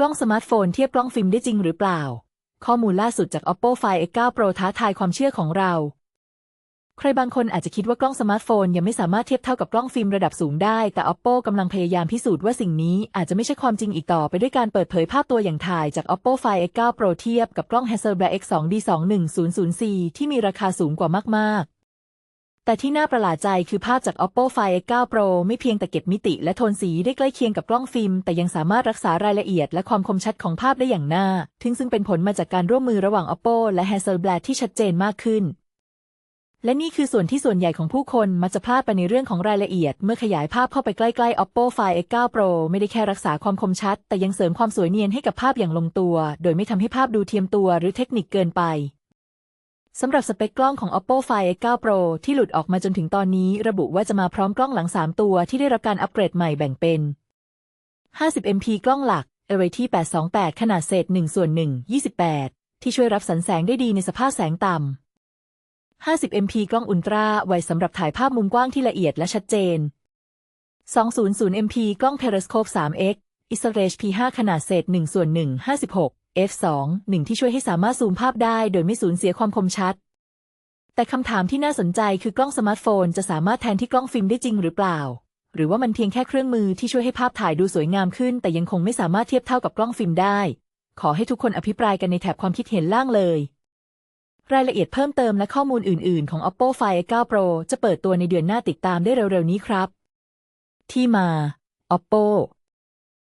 กล้องสมาร์ทโฟนเทียบกล้องฟิล์มได้จริงหรือเปล่า ข้อมูลล่าสุดจาก Oppo Find X9 Pro ท้าทายความเชื่อของเรา ใครบางคนอาจจะคิดว่ากล้องสมาร์ทโฟนยังไม่สามารถเทียบเท่ากับกล้องฟิล์มระดับสูงได้ แต่ Oppo กำลังพยายามพิสูจน์ว่าสิ่งนี้อาจจะไม่ใช่ความจริงอีกต่อไปด้วยการเปิดเผยภาพตัวอย่างถ่ายจาก Oppo Find X9 Pro เทียบกับกล้อง Hasselblad X2D21004 ที่มีราคาสูงกว่ามากๆ แต่ที่น่าประหลาดใจคือภาพจาก Oppo Find X9 Pro ไม่เพียงแต่เก็บมิติและโทนสีได้ใกล้เคียงกับกล้องฟิล์ม แต่ยังสามารถรักษารายละเอียดและความคมชัดของภาพได้อย่างน่าทึ่งซึ่งเป็นผลมาจากการร่วมมือระหว่าง Oppo และ Hasselblad ที่ชัดเจนมากขึ้น และนี่คือส่วนที่ส่วนใหญ่ของผู้คนมักจะพลาดไปในเรื่องของรายละเอียด เมื่อขยายภาพเข้าไปใกล้ๆ Oppo Find X9 Pro ไม่ได้แค่รักษาความคมชัด แต่ยังเสริมความสวยเนียนให้กับภาพอย่างลงตัว โดยไม่ทำให้ภาพดูเทียมตัวหรือเทคนิคเกินไป สำหรับสเปคกล้องของ Oppo Find X9 Pro ที่หลุดออกมาจนถึงตอนนี้ ระบุว่าจะมาพร้อมกล้องหลัง 3 ตัวที่ได้รับการอัปเกรดใหม่แบ่งเป็น 50 MP กล้องหลัก Array ที่828 ขนาดเศษ1ส่วน1 28 ที่ช่วยรับสันแสงได้ดีในสภาพแสงต่ำ 50 MP กล้องอุลตร้าไวสำหรับถ่ายภาพมุมกว้างที่ละเอียดและชัดเจน 200 MP กล้อง Periscope 3x Isolage P5 ขนาดเศษ1ส่วน1 56 f2 1ที่ช่วยให้สามารถซูมภาพได้โดยไม่สูญเสียความคมชัด แต่คำถามที่น่าสนใจคือกล้องสมาร์ทโฟนจะสามารถแทนที่กล้องฟิล์มได้จริงหรือเปล่า หรือว่ามันเพียงแค่เครื่องมือที่ช่วยให้ภาพถ่ายดูสวยงามขึ้น แต่ยังคงไม่สามารถเทียบเท่ากับกล้องฟิล์มได้ ขอให้ทุกคนอภิปรายกันในแถบความคิดเห็นล่างเลย รายละเอียดเพิ่มเติมและข้อมูลอื่น ๆ ของ Oppo Find X9 Pro จะเปิดตัวในเดือนหน้าติดตามได้เร็ว ๆ นี้ครับ ที่มา Oppo